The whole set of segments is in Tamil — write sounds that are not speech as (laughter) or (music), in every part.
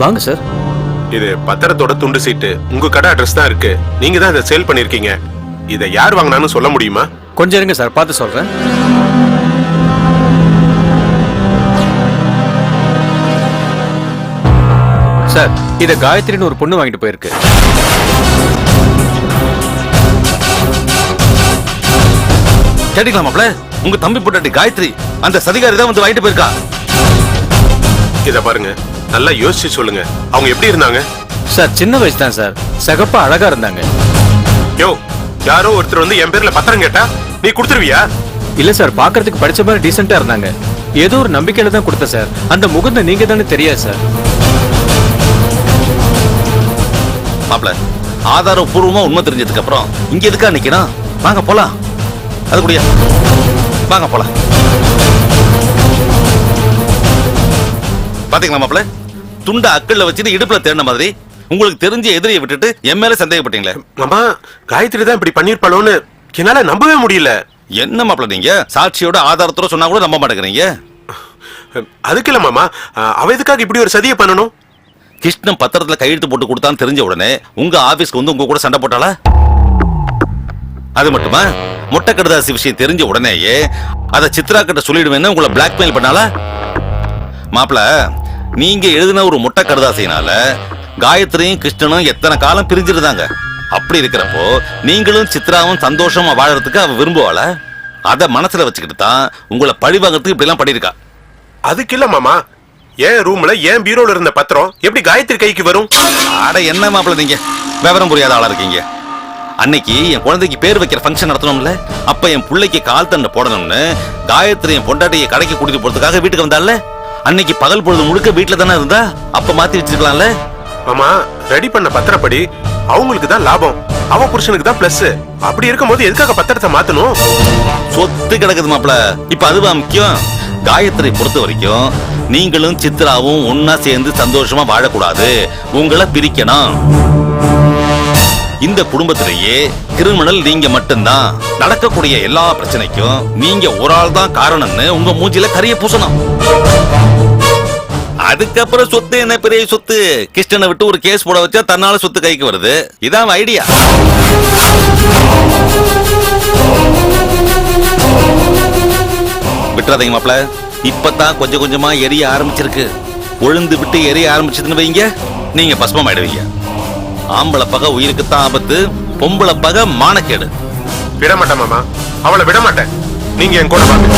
வாங்க சார் இது பத்திரத்தோட துண்டு சீட்டு. உங்க கடை அட்ரஸ் தான் இருக்கு. நீங்க தான் இதை சேல் பண்ணிருக்கீங்க. இதை யார் வாங்கினான்னு சொல்ல முடியுமா? கொஞ்சம் இருங்க சார் பார்த்து சொல்றேன். சார் இத காயத்ரின்னு ஒரு பொண்ணு வாங்கிட்டு போயிருக்கு. கேட்டீங்களா மாப்ள உங்க தம்பி பொண்டாட்டி காயத்ரி அந்த சதிகாரி தான் வந்து வாங்கிட்டு போயிருக்கா. இத பாருங்க. நல்லா யோசிச்சு சொல்லுங்க. அவங்க எப்படி இருந்தாங்க? சார் சின்ன வயசு தான் சார். சகப்பா அழகா இருந்தாங்க. யோ யாரோ ஒருத்தர் வந்து என் பேர்ல பத்திரம் கேட்டா நீ கொடுத்துருவியா? இல்ல சார் பார்க்கிறதுக்கு படிச்ச மாதிரி டீசெண்டா இருந்தாங்க. ஏதோ ஒரு நம்பிக்கையில தான் கொடுத்தேன் சார். அந்த முகுந்த நீங்க தானே தெரியாது சார். மாப்ள ஆதாரபூர்வமா உண்மை தெரிஞ்சதுக்கு அப்புறம் இங்க எதுக்கா நிக்கணும் வாங்க போலாம். அது கூடயா? வாங்க போலாம். பாத்தீங்களா மாப்ள? துண்ட அக்கல்ல வச்சுட்டு இடுப்புல தேடின மாதிரி உங்களுக்கு தெரிஞ்ச எதிரியை விட்டுட்டு என் மேல சந்தேகப்பட்டீங்களே? மாமா காயத்ரி தான் இப்படி பண்ணிருப்பாளோன்னு என்னால நம்பவே முடியல. என்ன மாப்ள நீங்க? சாட்சியோட ஆதாரத்தோட சொன்னா கூட நம்ப மாட்டேங்கிறீங்க. அதுக்கு இல்ல மாமா அவ எதுக்காக இப்படி ஒரு சதியை பண்ணணும்? கிருஷ்ணன் பத்திரத்துல கையெழுத்து போட்டு கொடுத்தான்னு தெரிஞ்ச உடனே உங்க ஆபீஸ்க்கு வந்து உங்க கூட சண்டை போட்டாளா? அது மட்டுமா? மொட்டை கடுதாசி விஷயம் தெரிஞ்ச உடனேயே அதை சித்ரா கிட்ட சொல்லிடுவேன்னு உங்களை பிளாக்மெயில் பண்ணாளா? மாப்ள நீங்க எழுதின ஒரு மொட்டை கடுதாசினால காயத்ரியும் கிருஷ்ணனும் எத்தனை காலம் பிரிஞ்சிருந்தாங்க? அப்படி இருக்கிறப்போ நீங்களும் சித்ராவும் சந்தோஷமா வாழறதுக்கு அவ விரும்புவாள? அத மனசுல வச்சுக்கிட்டு தான் உங்களை பழி வாங்கறதுக்கு இப்படி எல்லாம் பண்ணிருக்கா அதுக்கு இல்ல மாமா. என் ரூம்ல என் பீரோல இருந்த பத்திரம் எப்படி காயத்ரி கைக்கு வரும்? அட என்ன மாப்பிள்ள நீங்க? விவரம் புரியாத ஆளா இருக்கீங்க. அன்னைக்கு என் குழந்தைக்கு பேர் வைக்கிற ஃபங்க்ஷன் நடத்தணும்ல? அப்ப என் பிள்ளைக்கு கால் தண்டை போடணும்னு காயத்ரி என் பொண்டாட்டியை கடைக்கு கூட்டிட்டு போறதுக்காக வீட்டுக்கு வந்தால அன்னைக்கு பகல் பொழுது முழுக்க வீட்டுல தானே இருந்தா? அப்ப மாத்தி வச்சிருக்கலாம்ல? மாமா ரெடி பண்ண பத்திரப்படி அவங்களுக்கு தான் லாபம். அவ புருஷனுக்கு தான் பிளஸ் அப்படி இருக்கும்போது எதுக்காக பத்திரத்தை மாத்தணும்? சொத்து கிடக்குது மாப்பிள. இப்ப அதுவா முக்கியம்? காயத்ரி பொறுத்த வரைக்கும் நீங்களும் சித்ராவும் ஒன்னா சேர்ந்து சந்தோஷமா வாழக்கூடாது. உங்களை பிரிக்கணும். இந்த குடும்பத்திலேயே கிரிமினல் நீங்க மட்டும்தான். நடக்கக்கூடிய எல்லா பிரச்சனைக்கும் நீங்க ஒரு ஆள் தான் காரணம்னு உங்க மூஞ்சில கரிய பூசணும். அதுக்கப்புறம் சொத்து என்ன பெரிய சொத்து? கிருஷ்ணனை விட்டு ஒரு கேஸ் போட வச்சா தன்னால சொத்து கைக்கு வருது. இதான் ஐடியா விட்டுறாதீங்க மாப்ள இப்பதான் கொஞ்சம் கொஞ்சமா எரிய ஆரம்பிச்சிருக்கு. உழுந்து விட்டு எரிய ஆரம்பிச்சதுன்னு வைங்க. நீங்க பஸ்மம் ஆயிடுவீங்க ஆம்பளை பக உயிருக்கு தான் ஆபத்து பொம்பளை பகை மானக்கேடு. விட மாட்டேன் மாமா. அவளை விட மாட்டேன் நீங்க என் கூட வாங்க.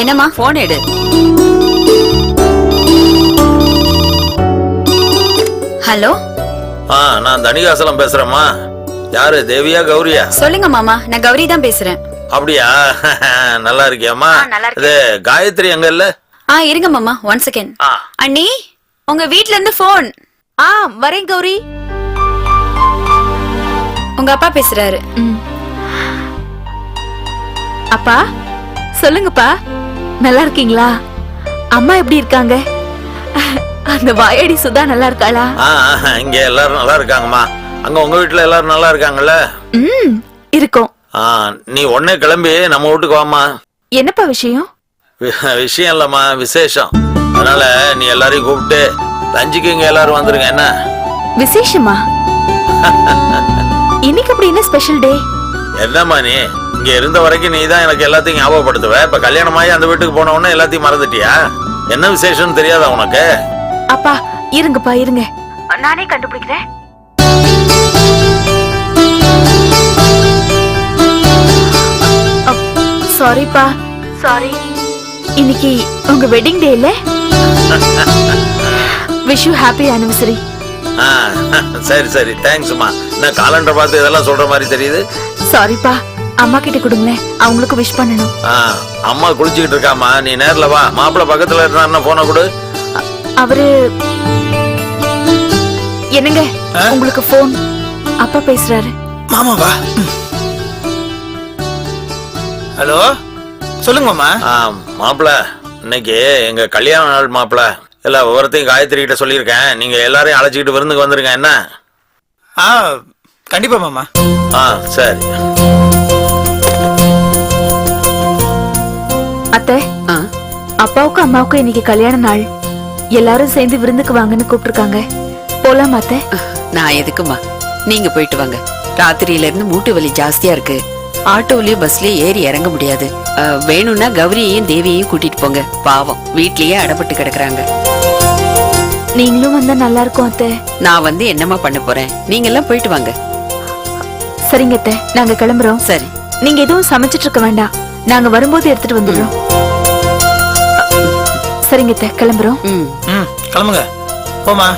என்னம்மா? போன் எடு. ஹலோ? ஆ நான் தணிகாசலம் பேசுறேம்மா. யாரு தேவியா கௌரியா? சொல்லுங்க மாமா நான் கௌரி தான் பேசுறேன். அப்படியா? (laughs) நல்லா இருக்கேன். இது காயத்ரி எங்க இல்ல? ஆ இருங்க மாமா ஒன் செகண்ட். அண்ணி உங்க வீட்ல இருந்து போன் ஆ வரேன் கௌரி. உங்க அப்பா பேசுறாரு. அப்பா சொல்லுங்கப்பா. நல்லா இருக்கீங்களா? அம்மா எப்படி இருக்காங்க? அந்த வாயடி சுதா நல்லா இருக்காளா? இங்க எல்லாரும் நல்லா இருக்காங்கம்மா. அங்க உங்க வீட்டுல எல்லாரும் நல்லா இருக்காங்கல்ல? ம் இருக்கும். நீ உடனே கிளம்பி நம்ம வீட்டுக்கு வாம்மா. என்னப்பா விஷயம்? விஷயம் இல்லம்மா விசேஷம். அதனால நீ எல்லாரையும் கூப்பிட்டு லஞ்சுக்கு இங்க எல்லாரும் வந்துருங்க என்ன? விசேஷமா? (laughs) இன்னைக்கு அப்படி என்ன ஸ்பெஷல் டே என்னம்மா நீ? இங்க இருந்த வரைக்கும் நீ தான் எனக்கு எல்லாத்தையும் ஞாபகப்படுத்துவ. இப்ப கல்யாணமாயி அந்த வீட்டுக்கு போன உடனே எல்லாத்தையும் மறந்துட்டியா? என்ன விசேஷம்னு தெரியாதா உனக்கு? அப்பா இருங்கப்பா இருங்க. நானே கண்டுபிடிக்கிறேன். சாரிப்பா சாரி இன்னைக்கு உங்க வெட்டிங் டே இல்ல? விஷ் யூ ஹாப்பி ஆனிவர்சரி ஆ, சரி சரி. தேங்க்ஸ்மா என்ன காலண்டர் பார்த்து இதெல்லாம் சொல்ற மாதிரி தெரியுது. சாரிப்பா அம்மா கிட்ட கொடுங்களேன் அவங்களுக்கு விஷ் பண்ணணும். அம்மா குளிச்சுக்கிட்டு இருக்காமா நீ நேர்ல வா. மாப்பிள்ளை பக்கத்துல இருந்தாருன்னா போன கொடு. அவரு என்னங்க? உங்களுக்கு போன் அப்பா பேசுறாரு. மாமாவா ஹலோ? சொல்லுங்க மாமா. ஆ மாப்பிள இன்னைக்கு எங்க கல்யாண நாள் மாப்பிள எல்லா விவரத்தையும் காயத்ரி கிட்ட சொல்லியிருக்கேன். நீங்க எல்லாரையும் அழைச்சிக்கிட்டு விருந்துக்கு வந்துருங்க. என்ன? ஆ கண்டிப்பா மாமா. ஆ சரி. அத்தை. அப்பாவுக்கும் அம்மாவுக்கும் இன்னைக்கு கல்யாண நாள். எல்லாரும் சேர்ந்து விருந்துக்கு வாங்கன்னு கூப்பிட்டுருக்காங்க. போலாம் அத்தை? நான் எதுக்குமா நீங்க போயிட்டு வாங்க. ராத்திரியில இருந்து மூட்டு வலி ஜாஸ்தியா இருக்கு. ஆட்டோலயும் பஸ்லயும் ஏறி இறங்க முடியாது. அஹ், வேணும்னா கௌரியையும் தேவியையும் கூட்டிட்டு போங்க. பாவம் வீட்லயே அடப்பட்டு கிடக்குறாங்க. நீங்களும் வந்தா நல்லா இருக்கும் அத்தை. நான் வந்து என்னம்மா பண்ண போறேன்? நீங்க எல்லாம் போயிட்டு வாங்க. சரிங்க அத்தை நாங்க கிளம்புறோம். சரி. நீங்க எதுவும் சமைச்சிட்டு இருக்க வேண்டாம். நாங்க வரும்போது எடுத்துட்டு வந்துடுறோம். சரிங்க கிளம்புறோம். கிளம்புங்க. போமா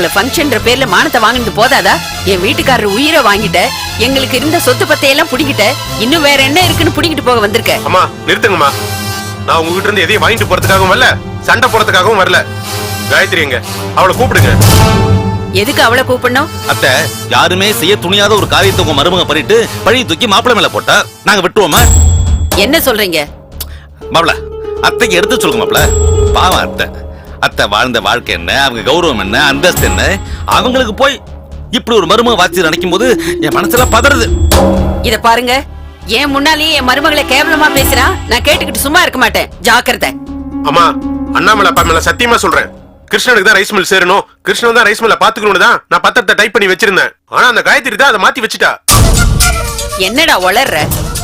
எங்களை ஃபங்க்ஷன்ற பேர்ல மானத்தை வாங்கினது போதாதா? என் வீட்டுக்காரர் உயிரை வாங்கிட்ட எங்களுக்கு இருந்த சொத்து பத்தையெல்லாம் புடிங்கிட்ட இன்னும் வேற என்ன இருக்குன்னு புடிங்கிட்டு போக வந்திருக்க? அம்மா நிறுத்துங்கம்மா. நான் உங்ககிட்ட இருந்து எதையும் வாங்கிட்டு போறதுக்காகவும் வரல சண்டை போறதுக்காகவும் வரல. காயத்ரி எங்க? அவளை கூப்பிடுங்க. எதுக்கு அவளை கூப்பிடணும்? அத்தை யாருமே செய்ய துணியாத ஒரு காரியத்தை உங்க மருமக பண்ணிட்டு பழி தூக்கி மாப்பிள்ளை மேல போட்டா நாங்க விட்டுருவோமா? என்ன சொல்றீங்க? மாப்பிள அத்தைக்கு எடுத்து சொல்லுங்க மாப்பிள பாவம் அத்தை. அத்தை வாழ்ந்த வாழ்க்கை என்ன? அவங்க கௌரவம் என்ன? அந்தஸ்து என்ன? அவங்களுக்கு போய் இப்படி ஒரு மருமக வாட்சி நினைக்கும் போது என் மனசுல பதறுது. இத பாருங்க. என் முன்னாலேயே என் மருமகளை கேவலமா பேசுறா? நான் கேட்டுக்கிட்டு சும்மா இருக்க மாட்டேன். ஜாக்கிரதை. அம்மா அண்ணாமலை அப்பா மேல சத்தியமா சொல்றேன். கிருஷ்ணனுக்கு தான் ரைஸ் மில் சேரணும். கிருஷ்ணன் தான் ரைஸ் மில்ல பாத்துக்கணும்னு தான் நான் பத்திரத்தை டைப் பண்ணி வச்சிருந்தேன். ஆனா அந்த காயத்ரி தான் அதை மாத்தி வச்சுட்டா. என்னடா வளர்ற?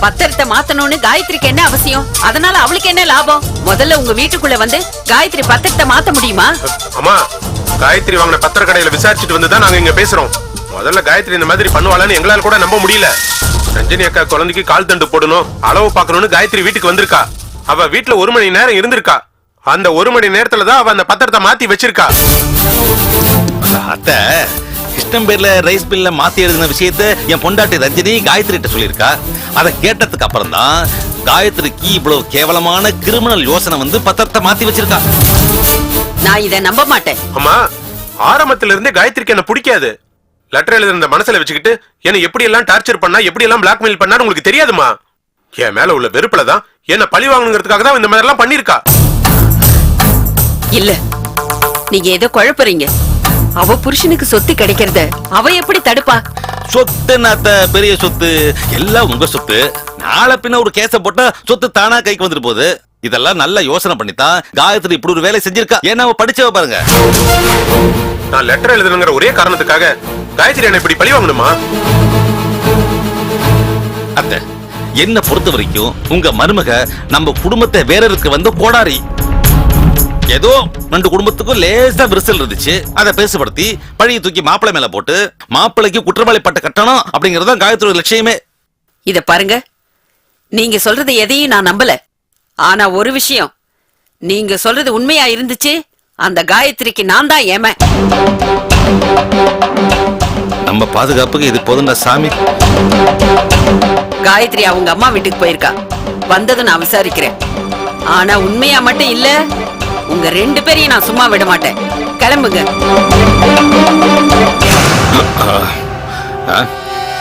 பத்திரத்தை மாத்தணும்னு காயத்ரிக்கு என்ன அவசியம்? அதனால அவளுக்கு என்ன லாபம்? முதல்ல உங்க வீட்டுக்குள்ள வந்து காயத்ரி பத்திரத்தை மாத்த முடியுமா? அம்மா காயத்ரி வாங்கின பத்திர கடையில விசாரிச்சுட்டு வந்து தான் நாங்க இங்க பேசுறோம். முதல்ல காயத்ரி இந்த மாதிரி பண்ணுவாளான்னு எங்களால கூட நம்ப முடியல. ரஞ்சனி அக்கா குழந்தைக்கு கால் தண்டு போடணும் அளவு பார்க்கணும்னு காயத்ரி வீட்டுக்கு வந்திருக்கா. அவ வீட்டுல ஒரு மணி நேரம் இருந்திருக்கா. அந்த ஒரு மணி நேரத்துல தான் அவ அந்த பத்திரத்தை மாத்தி வச்சிருக்கா. அத்தை கிருஷ்ணன் பேர்ல ரைஸ் பில்ல மாத்தி எழுதின விஷயத்த என் பொண்டாட்டி ரஞ்சினி காயத்ரி கிட்ட சொல்லியிருக்கா? அதை கேட்டதுக்கு அப்புறம் தான் காயத்ரிக்கு இவ்வளவு கேவலமான கிரிமினல் யோசனை வந்து பத்திரத்தை மாத்தி வச்சிருக்கா. நான் இத நம்ப மாட்டேன். அம்மா ஆரம்பத்துல இருந்தே காயத்ரிக்கு என்ன பிடிக்காது. லெட்டர் எழுதுன மனசுல வச்சுக்கிட்டு என்ன எப்படி எல்லாம் டார்ச்சர் பண்ணா எப்படி எல்லாம் பிளாக்மெயில் பண்ணான்னு உங்களுக்கு தெரியாதுமா? என் மேல உள்ள வெறுப்புல தான் என்ன பழி வாங்கணுங்கிறதுக்காக தான் இந்த மாதிரி எல்லாம் பண்ணிருக்கா இல்ல நீங்க ஏதோ குழப்புறீங்க. அவ புருஷனுக்கு சொத்து கிடைக்கிறத அவ எப்படி தடுப்பா? சொத்து நாத்த பெரிய சொத்து. எல்லாம் உங்க சொத்து. நாளை பின்ன ஒரு கேஸ போட்டா சொத்து தானா கைக்கு வந்துட்டு போகுது இதெல்லாம் நல்ல யோசனை பண்ணித்தான் காயத்ரி இப்படி ஒரு வேலை செஞ்சிருக்கா. ஏன்னா அவ படிச்சவ பாருங்க. நான் லெட்டர் எழுதணுங்கிற ஒரே காரணத்துக்காக காயத்ரி என்ன இப்படி பழி வாங்கணுமா? அத்தை என்ன பொறுத்த வரைக்கும் உங்க மருமக நம்ம குடும்பத்தை வேற இருக்க வந்த கோடாரி. ஏதோ ரெண்டு குடும்பத்துக்கும் லேசா விரிசல் இருந்துச்சு. அதை பேசுபடுத்தி பழிய தூக்கி மாப்பிள்ளை மேல போட்டு மாப்பிள்ளைக்கு குற்றவாளி பட்ட கட்டணம் அப்படிங்கறது தான் காயத்ரி லட்சியமே. இத பாருங்க. நீங்க சொல்றது எதையும் நான் நம்பல. ஆனா ஒரு விஷயம். நீங்க சொல்றது உண்மையா இருந்துச்சு. அந்த காயத்ரிக்கு நான் தான் ஏம. நம்ம பாதுகாப்புக்கு இது போதும்டா சாமி. காயத்ரி அவங்க அம்மா வீட்டுக்கு போயிருக்கா. வந்ததும் நான் விசாரிக்கிறேன். ஆனா உண்மையா மட்டும் இல்ல உங்க ரெண்டு பேரையும் நான் சும்மா விட மாட்டேன். கிளம்புங்க. ஆ,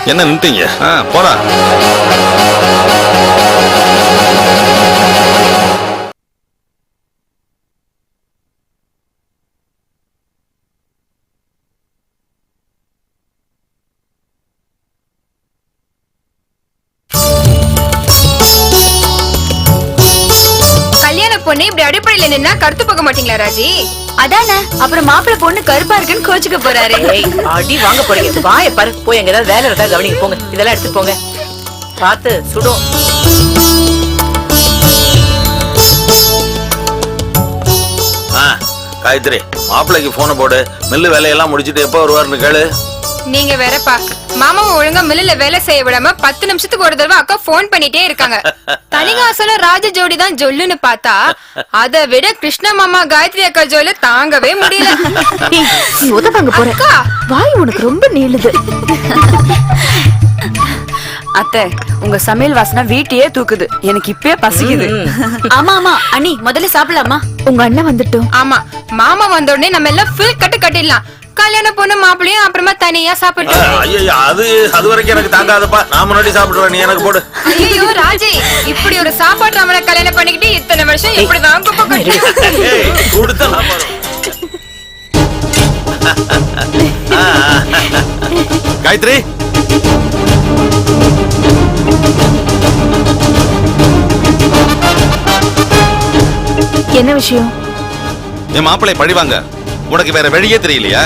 என்ன நின்ட்டீங்க ஆ, மாட்டீங்களா ராஜி. அதானே? அப்புறம் மாப்பிள்ளை பொண்ணு கருப்பா இருக்குன்னு கோச்சுக்க போறாரு. ஏய் அடி வாங்க போறீங்க. வாய பாரு. போய் எங்க ஏதாவது வேலை இருக்கா கவனிங்க. போங்க. இதெல்லாம் எடுத்துட்டு போங்க. பார்த்து சுடும். காயத்ரி மாப்பிள்ளைக்கு போனை போடு. மில்லு வேலையெல்லாம் முடிச்சிட்டு எப்போ வருவாருன்னு கேளு. நீங்க வேறப்பா. மாமாவை ஒழுங்கா மில்லுல வேலை செய்ய விடாம பத்து நிமிஷத்துக்கு ஒரு தடவை அக்கா ஃபோன் பண்ணிட்டே இருக்காங்க. தனிகாசலம் ராஜ ஜோடி தான் ஜொல்லுன்னு பார்த்தா அதை விட கிருஷ்ண மாமா காயத்ரி அக்கா ஜோலி தாங்கவே முடியல. உதவாங்க போற அக்கா. வாய் உனக்கு ரொம்ப நீளுது. அத்தை உங்க சமையல் வாசனை வீட்டையே தூக்குது. எனக்கு இப்பயே பசிக்குது. ஆமா ஆமா. அண்ணி முதல்ல சாப்பிடலாமா? உங்க அண்ணன் வந்துட்டோம் ஆமா. மாமா வந்த உடனே நம்ம எல்லாம் ஃபுல் கட்டு கட்டிடலாம். கல்யாண பொண்ணு மாப்பிளையும் அப்புறமா தனியா சாப்பிட்டு ஐயோ அது அது வரைக்கும் எனக்கு தாங்காதப்பா. நான் முன்னாடி சாப்பிடுறேன் நீ எனக்கு போடு. ஐயோ ராஜி இப்படி ஒரு சாப்பாட்டு நம்மள கல்யாணம் பண்ணிக்கிட்டு இத்தனை வருஷம் இப்படி தான் குப்பை கொட்டி- ஏய், கொடுத்தா. காயத்ரி. என்ன விஷயம்? என் மாப்பிள்ளை பழிவாங்க. உனக்கு வேற வழியே தெரியலையா?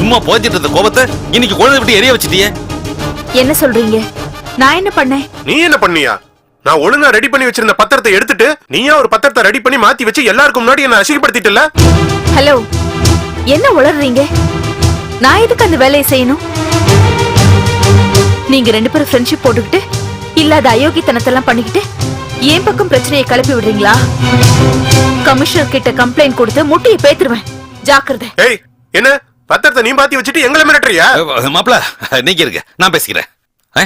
சும்மா போய்ச்சிட்டு இருந்த கோபத்தை இன்னைக்கு குழந்தை விட்டு எரிய வச்சிட்டியே? என்ன சொல்றீங்க? நான் என்ன பண்ணேன்? நீ என்ன பண்ணியா? நான் ஒழுங்கா ரெடி பண்ணி வச்சிருந்த பத்திரத்தை எடுத்துட்டு நீயா ஒரு பத்திரத்தை ரெடி பண்ணி மாத்தி வச்சு எல்லாருக்கும் முன்னாடி என்ன அசிங்கப்படுத்திட்டல? ஹலோ என்ன உளறீங்க? நான் எதுக்கு அந்த வேலையை செய்யணும்? நீங்க ரெண்டு பேரும் ஃப்ரெண்ட்ஷிப் போட்டுக்கிட்டு இல்லாத அயோக்கியத்தனத்தெல்லாம் பண்ணிக்கிட்டு என் பக்கம் பிரச்சனையை கிளப்பி விடுறீங்களா? கமிஷனர் கிட்ட கம்ப்ளைண்ட் கொடுத்து முட்டியை பேத்துருவேன். ஜாக்கிரதை. ஏய் என்ன? பத்திரத்தை நீ மாத்தி வச்சுட்டு எங்களை மிரட்டுறியா? மாப்பிள்ள நீங்க இருங்க நான் பேசிக்கிறேன். ஆ?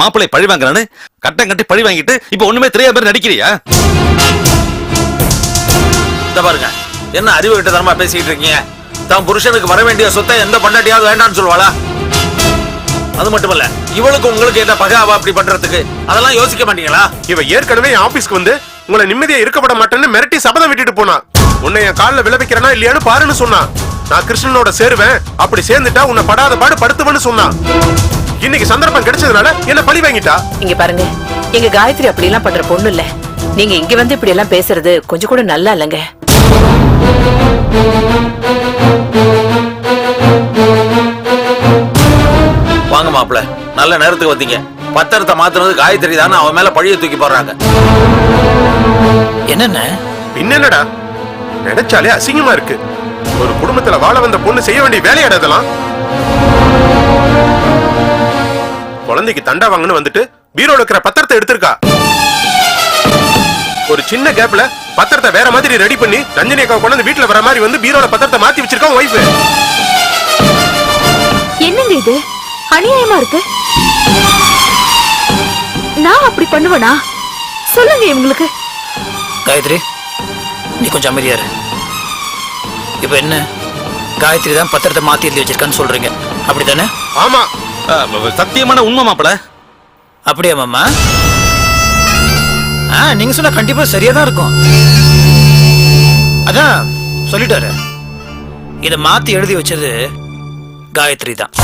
மாப்பிள்ளை பழி வாங்குறான்னு கட்டம் கட்டி பழி வாங்கிட்டு இப்ப ஒண்ணுமே தெரியாத மாதிரி நடிக்கிறியா? இந்த பாருங்க என்ன அறிவு கிட்ட தரமா பேசிட்டு இருக்கீங்க? தான் புருஷனுக்கு வர வேண்டிய சொத்தை எந்த பொண்டாட்டியாவது வேண்டாம்னு சொல்லுவாளா? அது மட்டுமல்ல இவளுக்கு உங்களுக்கு என்ன பகை அவ அப்படி பண்றதுக்கு? அதெல்லாம் யோசிக்க மாட்டீங்களா? இவ ஏற்கனவே என் ஆபீஸ்க்கு வந்து உங்களை நிம்மதியா இருக்கப்பட மாட்டேன்னு மிரட்டி சபதம் விட்டுட்டு போனா. உன்னை என் கால்ல விளைவிக்கிறனா இல்லையான்னு பாருன்னு சொன்னா. நான் கிருஷ்ணனோட சேருவேன் அப்படி சேர்ந்துட்டா உன்னை படாத பாடு படுத்துவேன்னு சொன்னா. இன்னைக்கு சந்தர்ப்பம் கிடைச்சதுனால என்ன பழி வாங்கிட்டா? இங்க பாருங்க எங்க காயத்ரி அப்படி எல்லாம் பண்ற பொண்ணு இல்ல. நீங்க இங்க வந்து இப்படி எல்லாம் பேசுறது கொஞ்சம் கூட நல்லா இல்லைங்க. வாங்க மாப்பிள நல்ல நேரத்துக்கு வந்தீங்க. பத்திரத்தை மாத்துனது காயத்ரி தானே அவன் மேல பழிய தூக்கி போடுறாங்க. என்னென்ன? என்னடா நினைச்சாலே அசிங்கமா இருக்கு. ஒரு குடும்பத்துல வாழ வந்த பொண்ணு செய்ய வேண்டிய வேலையாட இதெல்லாம்? குழந்தைக்கு தண்டா வாங்கன்னு வந்துட்டு பீரோல இருக்கிற பத்திரத்தை எடுத்திருக்கா. ஒரு சின்ன கேப்ல பத்திரத்தை வேற மாதிரி ரெடி பண்ணி ரஞ்சனி அக்கா கொண்டு வீட்டுல வர மாதிரி வந்து பீரோல பத்திரத்தை மாத்தி வச்சிருக்கான் ஒய்ஃப் என்னங்க இது? அநியாயமா இருக்கு? நான் அப்படி பண்ணுவேனா? சொல்லுங்க இவங்களுக்கு. காயத்ரி நீ கொஞ்சம் அமைதியா இரு. இப்ப என்ன? காயத்ரி தான் பத்திரத்தை மாத்தி எழுதி வச்சிருக்கான்னு சொல்றீங்க. அப்படிதானே ஆமா. சத்தியமான உண்மை மாப்பிள்ள அப்படியா மாமா? ஆ நீங்க சொன்னா கண்டிப்பா சரியா தான் இருக்கும். அதான் சொல்லிட்டாரு. இத மாத்தி எழுதி வச்சது காயத்ரி தான்.